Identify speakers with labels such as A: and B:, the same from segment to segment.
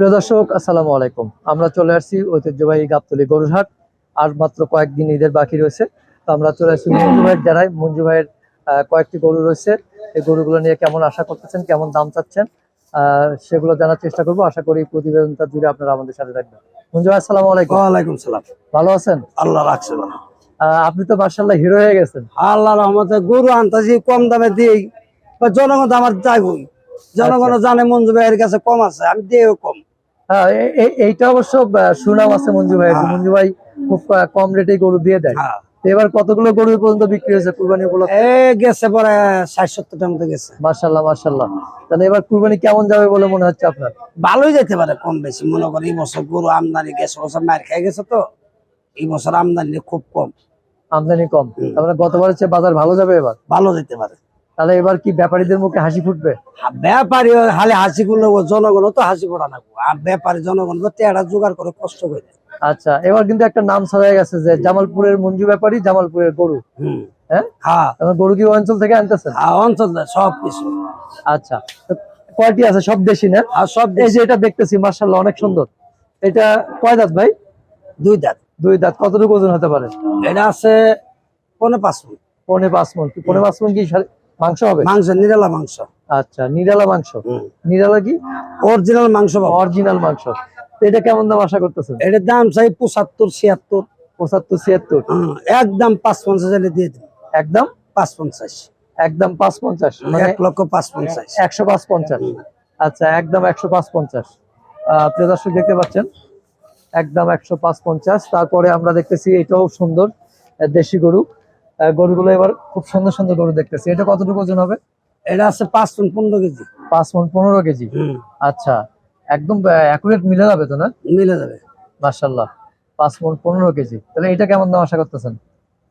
A: প্রিয় দর্শক আসসালামু আলাইকুম। আমরা চলে আসছি ঐতিহ্যবাহী গাবতলি গরুরহাট। আর মাত্র কয়েকদিন ঈদের বাকি রয়েছে। তো আমরা চলে আসছি মঞ্জু ভাইয়ের যারাই মঞ্জু ভাইয়ের কয়েকটি গরু রয়েছে। এই গরুগুলো নিয়ে কেমন আশা করতেছেন কেমন দাম চাচ্ছেন সেগুলো জানার চেষ্টা করব। আশা করি প্রতিবেদনটা জুড়ে আপনারা আমাদের সাথে থাকবেন। মঞ্জু ভাই আসসালামু আলাইকুম।
B: ওয়ালাইকুম সালাম।
A: ভালো আছেন?
B: আল্লাহ রাখছে
A: আপনি তো মার্শাল্লাহ হিরো হয়ে গেছেন।
B: আল্লাহ রহমতে গরু আনতাছি কম দামে দিই। বা জনগণ আমার যাইবই। জনগণ জানে মঞ্জু ভাইয়ের কাছে কম আছে আমি দিয়েও কম।
A: হ্যাঁ এইটা অবশ্য সুনাম আছে মঞ্জু ভাই
B: হ্যাঁ।
A: মঞ্জু ভাই খুব কম রেটে গরু দিয়ে দেয়।
B: হ্যাঁ।
A: এবার কতগুলো গরু পর্যন্ত বিক্রি হয়েছে কুরবানি উপলক্ষে?
B: এ গেছে পরে ষাট সত্তরটার মতো গেছে।
A: মার্শাল্লাহ মার্শাল্লাহ তাহলে এবার কুরবানি কেমন যাবে বলে মনে হচ্ছে আপনার?
B: ভালোই যেতে পারে কম বেশি। মনে করি এই বছর গরু আমদানি গেছে বছর মার খেয়ে গেছে তো। এই বছর আমদানি খুব কম।
A: আমদানি কম। তারপরে গতবারের চেয়ে বাজার ভালো যাবে এবার?
B: ভালো যেতে পারে।
A: তাহলে এবার কি ব্যাপারীদের মুখে হাসি ফুটবে?
B: ব্যাপারী হালে হাসি ও জনগণ তো হাসি পড়া না আর ব্যাপারী জনগণ তো টেড়া জোগাড় করে কষ্ট করে।
A: আচ্ছা এবার কিন্তু একটা নাম ছড়াই গেছে যে জামালপুরের মঞ্জু ব্যাপারী জামালপুরের গরু। হ্যাঁ?
B: হ্যাঁ।
A: গরু কি অঞ্চল থেকে আনতেছেন?
B: আর অঞ্চল সব কিছু।
A: আচ্ছা কয়টি আছে? সব দেশি না?
B: আর সব
A: এই যে এটা দেখতেছি মার্শাল্লাহ অনেক সুন্দর। এটা কয় দাঁত ভাই?
B: দুই দাঁত।
A: দুই দাঁত। কতটুকু ওজন হতে পারে?
B: এটা আছে পনেরো পাঁচ ফুট
A: পনে পাঁচ মন। পনে পাঁচ মন কি মাংস হবে?
B: মাংস নিরালা মাংস।
A: আচ্ছা নিরালা মাংস। নিরালা কি?
B: অরিজিনাল মাংস
A: অরিজিনাল মাংস। এটা কেমন দাম আশা করতেছেন?
B: এটার দাম চাই পঁচাত্তর ছিয়াত্তর।
A: পঁচাত্তর ছিয়াত্তর।
B: একদম পাঁচ পঞ্চাশ হলে দিয়ে দিন
A: একদম?
B: পাঁচ পঞ্চাশ
A: একদম পাঁচ পঞ্চাশ মানে
B: এক লক্ষ পাঁচ পঞ্চাশ
A: একশো পাঁচ পঞ্চাশ আচ্ছা একদম একশো পাঁচ পঞ্চাশ প্রিয় দর্শক দেখতে পাচ্ছেন? একদম একশো পাঁচ পঞ্চাশ তারপরে আমরা দেখতেছি এটাও সুন্দর দেশি গরু। গরুগুলো এবার খুব সুন্দর সুন্দর গরু দেখতেছি। এটা কতটুকু ওজন হবে?
B: এটা আছে পাঁচ টন পনেরো কেজি।
A: পাঁচ মন পনেরো কেজি। আচ্ছা একদম অ্যাকুরেট মিলে যাবে তো না?
B: মিলে যাবে।
A: মার্শাল্লাহ পাঁচ মন পনেরো কেজি। তাহলে এটা কেমন দাম আশা করতেছেন?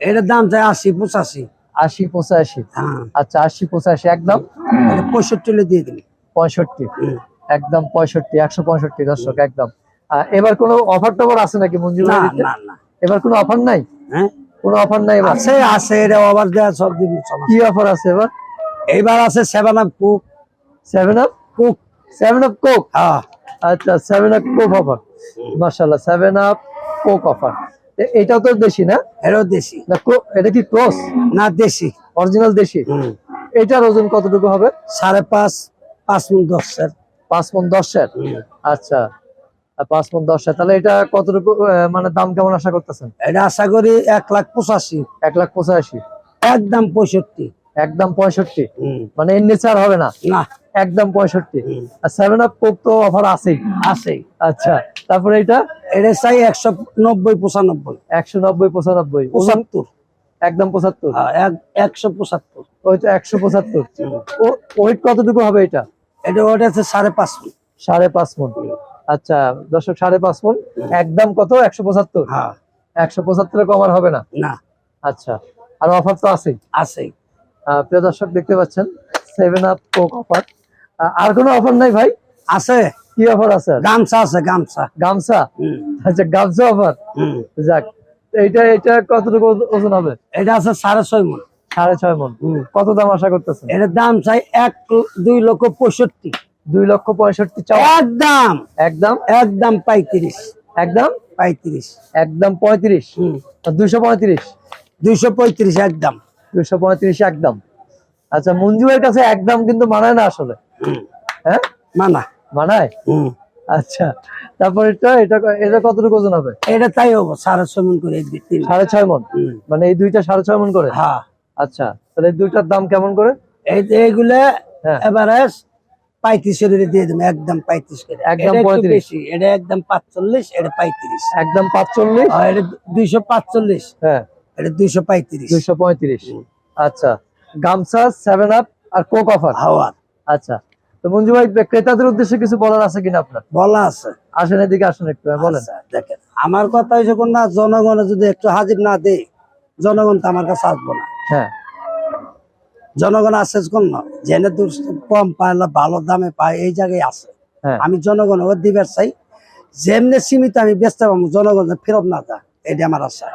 B: এটার দাম চাই আশি পঁচাশি।
A: আশি পঁচাশি।
B: হ্যাঁ।
A: আচ্ছা আশি পঁচাশি একদম?
B: পঁয়ষট্টি হলে দিয়ে দিন
A: পঁয়ষট্টি। একদম পঁয়ষট্টি একশো পঁয়ষট্টি দর্শক একদম। এবার কোনো অফার টফার আছে নাকি মঞ্জুর এবার কোনো অফার নাই?
B: হ্যাঁ?
A: কোনো অফার নাই
B: আছে আছে এটা আবার দেওয়া সব সমস্যা।
A: কি অফার আছে এবার?
B: এইবার আছে Seven Up Coke
A: Seven Up
B: Coke
A: Seven Up Coke আচ্ছা সেভেন আপ কোক অফার মার্শাল্লাহ সেভেন আপ কোক অফার এটাও তো দেশি না?
B: এটাও দেশি।
A: না এটা কি ক্রস
B: না দেশি।
A: অরিজিনাল দেশি। এটার ওজন কতটুকু হবে?
B: সাড়ে পাঁচ পাঁচ মিনিট দশ স্যার
A: পাঁচ মন দশের আচ্ছা। আর পাঁচ মন দশের তাহলে এটা কতটুকু মানে দাম কেমন আশা করতেছেন?
B: এটা আশা করি এক লাখ পঁচাশি।
A: এক লাখ পঁচাশি।
B: একদম পঁয়ষট্টি।
A: একদম পঁয়ষট্টি? মানে এর নিচে আর হবে না?
B: না।
A: একদম পঁয়ষট্টি? আর সেভেন আপ কোক তো অফার আছেই।
B: আছে
A: আচ্ছা তারপরে এটা?
B: এটা চাই একশো নব্বই পঁচানব্বই।
A: একশো নব্বই পঁচানব্বই।
B: পঁচাত্তর।
A: একদম পঁচাত্তর?
B: হ্যাঁ, একশো পঁচাত্তর।
A: ওই তো একশো পঁচাত্তর। ও ওয়েট কতটুকু হবে এটা?
B: এটা ওটা আছে সাড়ে পাঁচ ফুট।
A: সাড়ে পাঁচ মন। আচ্ছা দর্শক সাড়ে পাঁচ মন একদম কত? একশো পঁচাত্তর?
B: হ্যাঁ।
A: একশো পঁচাত্তরে কম আর হবে না?
B: না।
A: আচ্ছা আর অফার তো আছেই।
B: আছে।
A: প্রিয় দর্শক দেখতে পাচ্ছেন সেভেন আপ কোক অফার আর কোনো অফার নাই ভাই?
B: আছে।
A: কি অফার আছে?
B: গামছা আছে গামছা।
A: গামছা? আচ্ছা গামছা অফার। যাক এইটা এটা কতটুকু ওজন হবে?
B: এটা আছে সাড়ে ছয় মন।
A: সাড়ে ছয় মন। কত দাম আশা করতেছেন?
B: এটার দাম চাই এক দুই লক্ষ পঁয়ষট্টি।
A: দুই লক্ষ পঁয়ষট্টি
B: একদম।
A: একদম?
B: একদম পঁয়ত্রিশ।
A: একদম?
B: পঁয়ত্রিশ।
A: একদম পঁয়ত্রিশ? দুইশো পঁয়ত্রিশ?
B: দুইশো পঁয়ত্রিশ একদম।
A: দুইশো পঁয়ত্রিশ একদম। আচ্ছা মঞ্জুয়ের কাছে একদম কিন্তু মানায় না আসলে? হ্যাঁ?
B: মানা
A: মানায়? আচ্ছা তারপর এটা এটা এটা কতটুকু ওজন হবে?
B: এটা তাই হব সাড়ে ছয় মন করে
A: সাড়ে ছয় মন? মানে এই দুইটা সাড়ে ছয় মন করে?
B: হ্যাঁ।
A: আচ্ছা তাহলে দুইটার দাম কেমন করে?
B: এই এইগুলা
A: হ্যাঁ।
B: এবারে পঁয়ত্রিশ করে দিয়ে দেবো একদম পঁয়ত্রিশ করে।
A: একদম
B: এটা একটু
A: 35
B: বেশি এটা একদম পাঁচচল্লিশ এটা পঁয়ত্রিশ।
A: একদম পাঁচচল্লিশ?
B: আর এটা দুইশো পাঁচচল্লিশ
A: হ্যাঁ।
B: এটা দুইশো পঁয়ত্রিশ।
A: দুইশো পঁয়ত্রিশ। আচ্ছা গামছা সেভেন আপ আর কোক অফার
B: হাওয়ার
A: আচ্ছা তো মঞ্জু ভাই ক্রেতাদের উদ্দেশ্যে কিছু বলার আছে কিনা আপনার?
B: বলা আছে।
A: আসেন এদিকে আসেন একটু হ্যাঁ, বলেন।
B: আচ্ছা, দেখেন আমার কথা হয়েছে কোন না জনগণে যদি একটু হাজির না দেয় জনগণ তো আমার কাছে আসব না।
A: হ্যাঁ।
B: জনগণ আসে কোন না? জেনে দূর কম পায় না ভালো দামে পায় এই জায়গায় আছে।
A: হ্যাঁ।
B: আমি জনগণ ও দিবার চাই। যেমনি সীমিত আমি বেচতে পারব জনগণ ফেরত না যা এটা আমার আশা।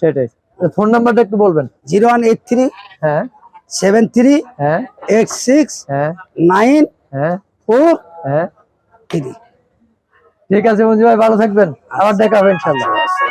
A: সেটাই। ফোন নাম্বারটা একটু বলবেন।
B: জিরো ওয়ান এইট থ্রি
A: হ্যাঁ।
B: সেভেন থ্রি
A: হ্যাঁ।
B: এইট সিক্স
A: হ্যাঁ।
B: নাইন
A: হ্যাঁ।
B: ফোর
A: হ্যাঁ।
B: থ্রি।
A: ঠিক আছে মঞ্জু ভাই ভালো থাকবেন। আবার দেখা হবে ইনশাল্লাহ
B: আচ্ছা,